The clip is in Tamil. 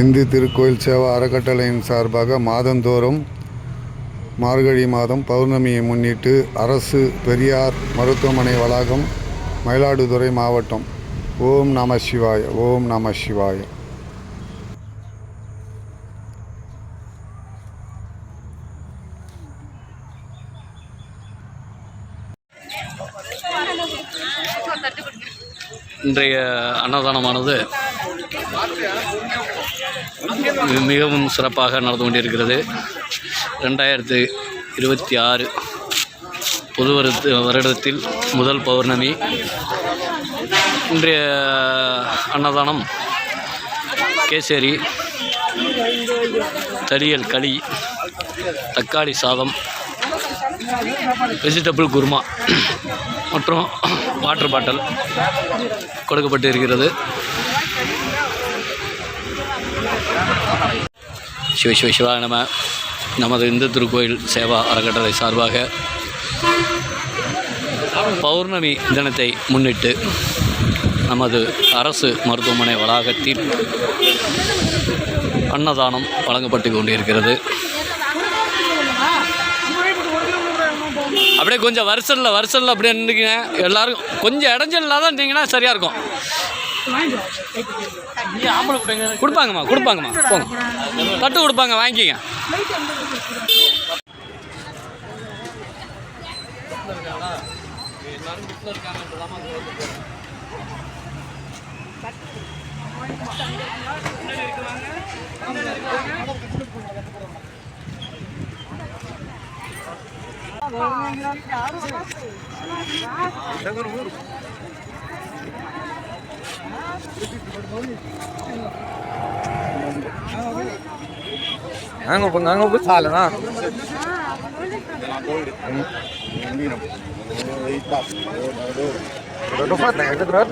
இந்து திருக்கோயில் சேவா அறக்கட்டளையின் சார்பாக மாதந்தோறும் மார்கழி மாதம் பௌர்ணமியை முன்னிட்டு அரசு பெரியார் மருத்துவமனை வளாகம் மயிலாடுதுறை மாவட்டம். ஓம் நம சிவாய ஓம் நம சிவாய. இன்றைய அன்னதானமானது மிகவும் சிறப்பாக நடந்து கொண்டிருக்கிறது. ரெண்டாயிரத்து இருபத்தி ஆறு புது வருத்து வருடத்தில் முதல் பௌர்ணமி. இன்றைய அன்னதானம் கேசரி தடியல் களி தக்காளி சாதம் வெஜிடபிள் குருமா மற்றும் வாட்டர் பாட்டில் கொடுக்கப்பட்டு இருக்கிறது சிவ சிவ சிவா நம. நமது இந்து திருக்கோயில் சேவா அறக்கட்டளை சார்பாக பௌர்ணமி தினத்தை முன்னிட்டு நமது அரசு மருத்துவமனை வளாகத்தில் அன்னதானம் வழங்கப்பட்டு கொண்டிருக்கிறது. அப்படியே கொஞ்சம் வருஷல்ல வருஷல்ல அப்படியே நின்றுக்கிங்க. எல்லாரும் கொஞ்சம் இடைஞ்சல் இல்லாத இருந்தீங்கன்னா சரியாக இருக்கும். கொடுப்பாங்கம்மா கொடுப்பாங்கம்மா. போங்க. தட்டு கொடுப்பாங்க வாங்கிக்கங்க. Nganggo நாங்கள் இப்போ நாங்கள் போய் சாலனா రెండు